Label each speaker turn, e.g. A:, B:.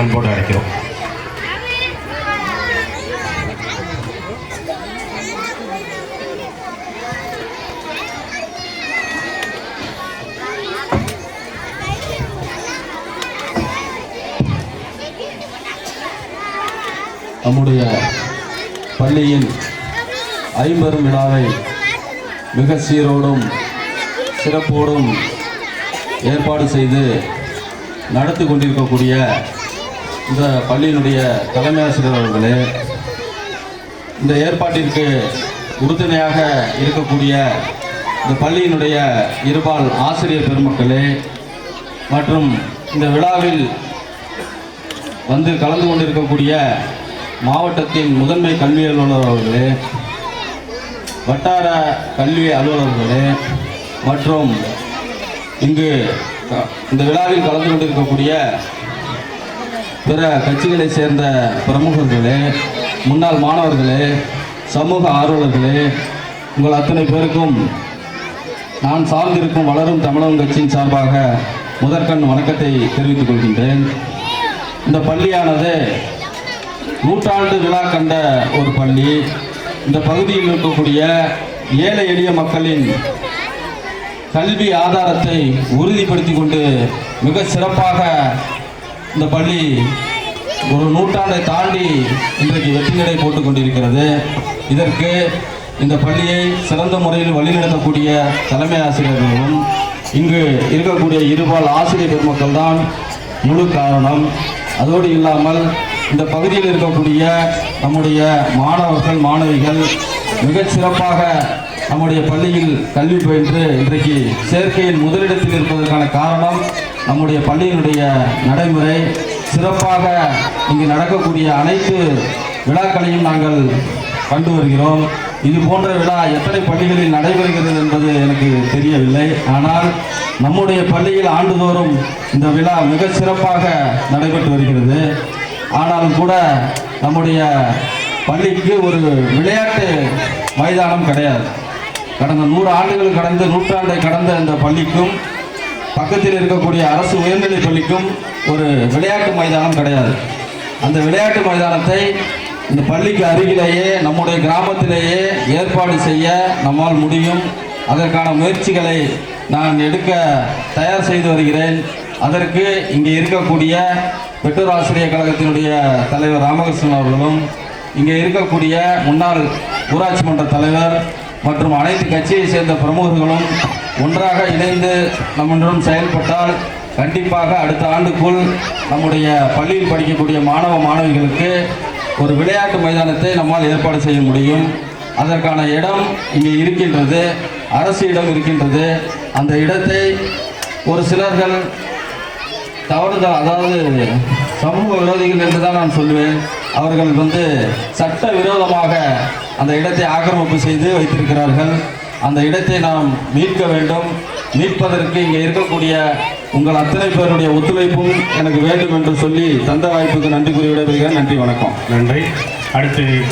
A: அன்போடு அழைக்கிறோம்.
B: நம்முடைய பள்ளியின் ஐம்பெரும் விழாவை மிக சீரோடும் சிறப்போடும் ஏற்பாடு செய்து நடத்தி கொண்டிருக்கக்கூடிய இந்த பள்ளியினுடைய தலைமை ஆசிரியர் அவர்களே இந்த ஏற்பாட்டிற்கு உறுதுணையாக இருக்கக்கூடிய இந்த பள்ளியினுடைய இருபால் ஆசிரியர் பெருமக்களே மற்றும் இந்த விழாவில் வந்து கலந்து கொண்டிருக்கக்கூடிய மாவட்டத்தின் முதன்மை கல்வி அலுவலர் அவர்களே வட்டார கல்வி அலுவலர்களே மற்றும் இங்கு இந்த விழாவில் கலந்து கொண்டிருக்கக்கூடிய பிற கட்சிகளை சேர்ந்த பிரமுகர்களே முன்னாள் மாணவர்களே சமூக ஆர்வலர்களே உங்கள் அத்தனை பேருக்கும் நான் சார்ந்திருக்கும் வளரும் தமிழகம் கட்சியின் சார்பாக முதற்கண் வணக்கத்தை தெரிவித்துக் கொள்கின்றேன். இந்த பள்ளியானது நூற்றாண்டு விழா கண்ட ஒரு பள்ளி. இந்த பகுதியில் இருக்கக்கூடிய ஏழை எளிய மக்களின் கல்வி ஆதாரத்தை உறுதிப்படுத்தி கொண்டு மிக சிறப்பாக இந்த பள்ளி ஒரு நூற்றாண்டை தாண்டி இன்றைக்கு வெற்றி நடை போட்டுக் கொண்டிருக்கிறது இதற்கு இந்த பள்ளியை சிறந்த முறையில் வழிநடத்தக்கூடிய தலைமை ஆசிரியர்களும் இங்கு இருக்கக்கூடிய இருபால் ஆசிரியர் பெருமக்கள் தான் முழு காரணம். அதோடு இல்லாமல் இந்த பகுதியில் இருக்கக்கூடிய நம்முடைய மாணவர்கள் மாணவிகள் மிகச் சிறப்பாக நம்முடைய பள்ளியில் கல்வி பயின்று இன்றைக்கு சேர்க்கையில் முதலிடத்தில் இருப்பதற்கான காரணம் நம்முடைய பள்ளியினுடைய நடைமுறை. சிறப்பாக இங்கு நடக்கக்கூடிய அனைத்து விழாக்களையும் நாங்கள் கண்டு வருகிறோம். இது போன்ற விழா எத்தனை பள்ளிகளில் நடைபெறுகிறது என்பது எனக்கு தெரியவில்லை. ஆனால் நம்முடைய பள்ளியில் ஆண்டுதோறும் இந்த விழா மிக சிறப்பாக நடைபெற்று வருகிறது. ஆனாலும் கூட நம்முடைய பள்ளிக்கு ஒரு விளையாட்டு மைதானம் கிடையாது. கடந்த நூறு ஆண்டுகள் கடந்த நூற்றாண்டை கடந்த இந்த பள்ளிக்கும் பக்கத்தில் இருக்கக்கூடிய அரசு உயர்நிலைப் பள்ளிக்கும் ஒரு விளையாட்டு மைதானம் கிடையாது. அந்த விளையாட்டு மைதானத்தை இந்த பள்ளிக்கு அருகிலேயே நம்முடைய கிராமத்திலேயே ஏற்பாடு செய்ய நம்மால் முடியும். அதற்கான முயற்சிகளை நான் எடுக்க தயார் செய்து வருகிறேன். அதற்கு இங்கே இருக்கக்கூடிய பெற்றோர் ஆசிரியர் கழகத்தினுடைய தலைவர் ராமகிருஷ்ணன் அவர்களும் இங்கே இருக்கக்கூடிய முன்னாள் ஊராட்சி மன்ற தலைவர் மற்றும் அனைத்து கட்சியை சேர்ந்த பிரமுகர்களும் ஒன்றாக இணைந்து நம்முடன் செயல்பட்டால் கண்டிப்பாக அடுத்த ஆண்டுக்குள் நம்முடைய பள்ளியில் படிக்கக்கூடிய மாணவ மாணவிகளுக்கு ஒரு விளையாட்டு மைதானத்தை நம்மால் ஏற்பாடு செய்ய முடியும். அதற்கான இடம் இங்கே இருக்கின்றது. அரசு இடம் இருக்கின்றது. அந்த இடத்தை ஒரு சிலர்கள் தவறுதல் அதாவது சமூக விரோதிகள் என்று தான் நான் சொல்வேன். அவர்கள் வந்து சட்ட விரோதமாக அந்த இடத்தை ஆக்கிரமிப்பு செய்து வைத்திருக்கிறார்கள். அந்த இடத்தை நாம் மீட்க வேண்டும். மீட்பதற்கு இங்கே இருக்கக்கூடிய உங்கள் அத்தனை பேருடைய ஒத்துழைப்பும் எனக்கு வேண்டும் என்று சொல்லி தந்த வாய்ப்புக்கு நன்றி கூறி விடைபெறுகிறேன். நன்றி வணக்கம்.
A: நன்றி. அடுத்து